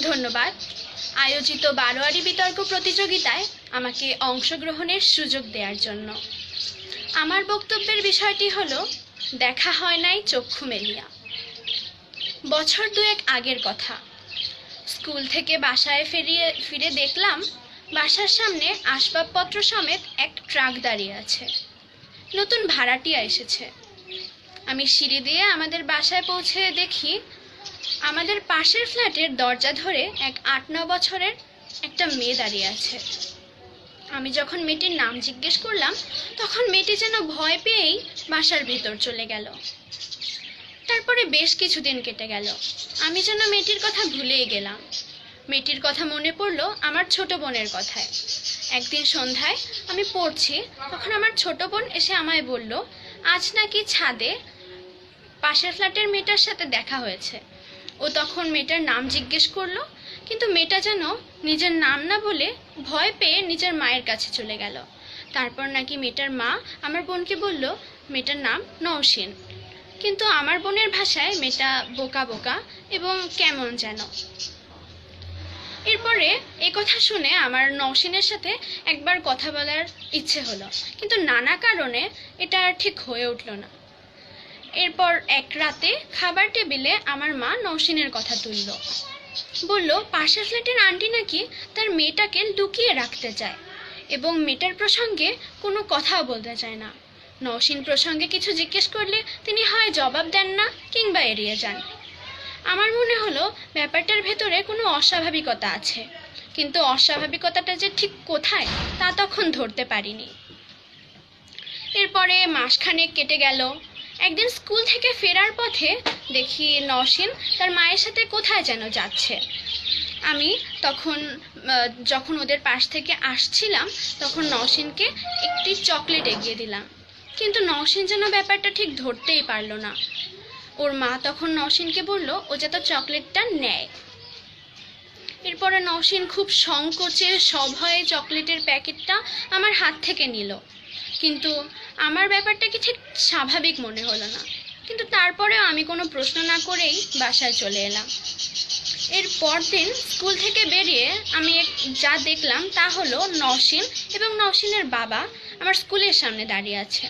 ধন্যবাদ। আয়োজিত বারোয়ারি বিতর্ক প্রতিযোগিতায় আমাকে অংশগ্রহণের সুযোগ দেওয়ার জন্য। আমার বক্তব্যের বিষয়টি হলো, দেখা হয় নাই চক্ষু মেলিয়া। বছর দুয়েক আগের কথা। স্কুল থেকে বাসায় ফিরিয়ে, ফিরে দেখলাম, বাসার সামনে আসবাবপত্র সমেত এক ট্রাক দাঁড়িয়ে আছে। নতুন ভাড়াটিয়া এসেছে। আমি সিঁড়ি দিয়ে আমাদের বাসায় পৌঁছে দেখি আমাদের পাশের ফ্ল্যাটের দরজা ধরে এক আট ন বছরের একটা মেয়ে দাঁড়িয়ে আছে। আমি যখন মেয়েটির নাম জিজ্ঞেস করলাম, তখন মেয়েটি যেন ভয় পেয়েই বাসার ভিতর চলে গেল। তারপরে বেশ কিছুদিন কেটে গেল। আমি যেন মেয়েটির কথা ভুলেই গেলাম। মেয়েটির কথা মনে পড়ল আমার ছোট বোনের কথায়। একদিন সন্ধ্যায় আমি পড়ছি, তখন আমার ছোট বোন এসে আমায় বলল, আজ নাকি ছাদে পাশের ফ্ল্যাটের মেয়েটার সাথে দেখা হয়েছে। ও তখন মেয়েটার নাম জিজ্ঞেস করল, কিন্তু মেয়েটা যেন নিজের নাম না বলে ভয় পেয়ে নিজের মায়ের কাছে চলে গেল। তারপর নাকি মেয়েটার মা আমার বোনকে বলল, মেয়েটার নাম নওশিন। কিন্তু আমার বোনের ভাষায় মেয়েটা বোকা বোকা এবং কেমন যেন। এরপরে এই কথা শুনে আমার নওশিনের সাথে একবার কথা বলার ইচ্ছে হলো, কিন্তু নানা কারণে এটা ঠিক হয়ে উঠল না। এরপর এক রাতে খাবার টেবিলে আমার মা নওশিনের কথা তুলল। বলল, পাশের ফ্ল্যাটের আন্টি নাকি তার মেয়েটাকে লুকিয়ে রাখতে চায় এবং মেয়েটার প্রসঙ্গে কোনো কথাও বলতে চায় না। নওশিন প্রসঙ্গে কিছু জিজ্ঞেস করলে তিনি হয় জবাব দেন না কিংবা এড়িয়ে যান। আমার মনে হলো ব্যাপারটার ভেতরে কোনো অস্বাভাবিকতা আছে, কিন্তু অস্বাভাবিকতাটা যে ঠিক কোথায় তা তখন ধরতে পারিনি। এরপরে মাসখানেক কেটে গেল একদিন স্কুল থেকে ফেরার পথে দেখি নসীন তার মায়ের সাথে কোথায় যেন যাচ্ছে। আমি তখন যখন ওদের পাশ থেকে আসছিলাম, তখন নসীনকে একটি চকলেট এগিয়ে দিলাম। কিন্তু নসীন যেন ব্যাপারটা ঠিক ধরতেই পারল না। ওর মা তখন নসীনকে বলল, ও যাতে চকলেটটা নেয়। এরপরে নসীন খুব সংকোচে সভয়ে চকলেটের প্যাকেটটা আমার হাত থেকে নিল। কিন্তু আমার ব্যাপারটা কি ঠিক স্বাভাবিক মনে হলো না? কিন্তু তারপরেও আমি কোনো প্রশ্ন না করেই বাসায় চলে এলাম। এর পরদিন স্কুল থেকে বেরিয়ে আমি যা দেখলাম তা হলো নসীন এবং নসীনের বাবা আমার স্কুলের সামনে দাঁড়িয়ে আছে।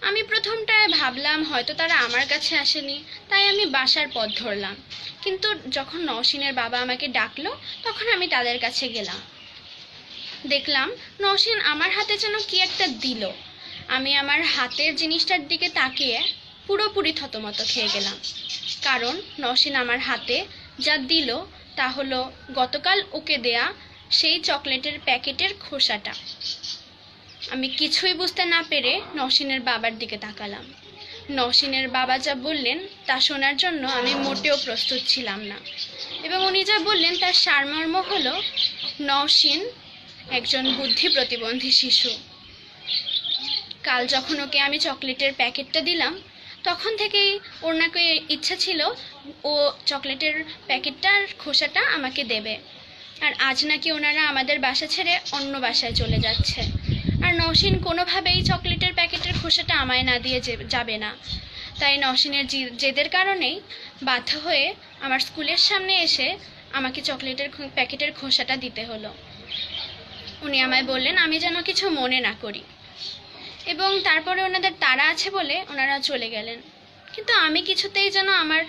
আমি প্রথমটায় ভাবলাম হয়তো তারা আমার কাছে আসেনি, তাই আমি বাসার পথ ধরলাম। কিন্তু যখন নসীনের বাবা আমাকে ডাকলো, তখন আমি তাদের কাছে গেলাম। দেখলাম নসীন আমার হাতে যেন কি একটা দিল। আমি আমার হাতের জিনিসটার দিকে তাকিয়ে পুরোপুরি থতমত খেয়ে গেলাম। কারণ নসীন আমার হাতে যা দিল তা হলো গতকাল ওকে দেয়া সেই চকলেটের প্যাকেটের খোসাটা। আমি কিছুই বুঝতে না পেরে নসীনের বাবার দিকে তাকালাম। নসীনের বাবা যা বললেন তা শোনার জন্য আমি মোটেও প্রস্তুত ছিলাম না। এবং উনি যা বললেন তার সারমর্ম হলো, নসীন একজন বুদ্ধি প্রতিবন্ধী শিশু। কাল যখন ওকে আমি চকলেটের প্যাকেটটা দিলাম, তখন থেকেই ওর নাকি ইচ্ছা ছিল ও চকলেটের প্যাকেটটার খোসাটা আমাকে দেবে। আর আজ নাকি ওনারা আমাদের বাসা ছেড়ে অন্য বাসায় চলে যাচ্ছে। আর নসীন কোনোভাবেই চকলেটের প্যাকেটের খোসাটা আমায় না দিয়ে যাবে না। তাই নসীনের জেদের কারণেই বাধ্য হয়ে আমার স্কুলের সামনে এসে আমাকে চকলেটের প্যাকেটের খোসাটা দিতে হলো। উনি আমায় বললেন, আমি যেন কিছু মনে না করি। এবং তারপরে ওনাদের তারা আছে বলে ওনারা চলে গেলেন। কিন্তু আমি কিছুতেই যেন আমার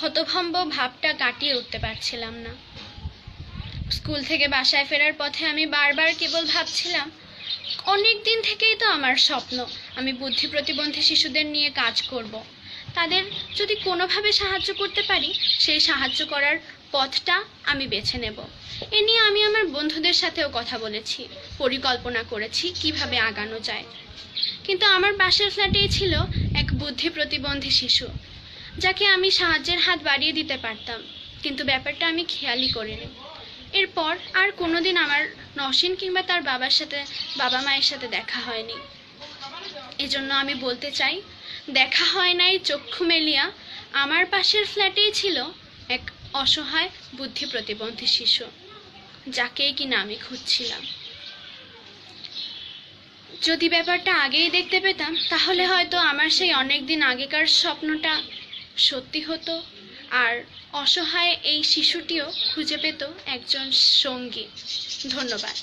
হতভম্ব ভাবটা কাটিয়ে উঠতে পারছিলাম না। স্কুল থেকে বাসায় ফেরার পথে আমি বারবার কেবল ভাবছিলাম, অনেক দিন থেকেই তো আমার স্বপ্ন, আমি বুদ্ধি প্রতিবন্ধী শিশুদের নিয়ে কাজ করব। তাদের যদি কোনোভাবে সাহায্য করতে পারি, সেই সাহায্য করার পথটা আমি বেছে নেব। এ নিয়ে আমি আমার বন্ধুদের সাথেও কথা বলেছি, পরিকল্পনা করেছি কীভাবে আগানো যায়। কিন্তু আমার পাশের ফ্ল্যাটেই ছিল এক বুদ্ধি প্রতিবন্ধী শিশু, যাকে আমি সাহায্যের হাত বাড়িয়ে দিতে পারতাম, কিন্তু ব্যাপারটা আমি খেয়ালই করিনি। এরপর আর কোনোদিন আমার নসীন কিংবা তার বাবার সাথে, বাবা মায়ের সাথে দেখা হয়নি। এজন্য আমি বলতে চাই, দেখা হয় নাই চক্ষু মেলিয়া, আমার পাশের ফ্ল্যাটেই ছিল অসহায় বুদ্ধি প্রতিবন্ধী শিশু, যাকেই কিনা আমি খুঁজছিলাম। যদি ব্যাপারটা আগেই দেখতে পেতাম, তাহলে হয়তো আমার সেই অনেক দিন আগেকার স্বপ্নটা সত্যি হতো, আর অসহায় এই শিশুটিও খুঁজে পেত একজন সঙ্গী। ধন্যবাদ।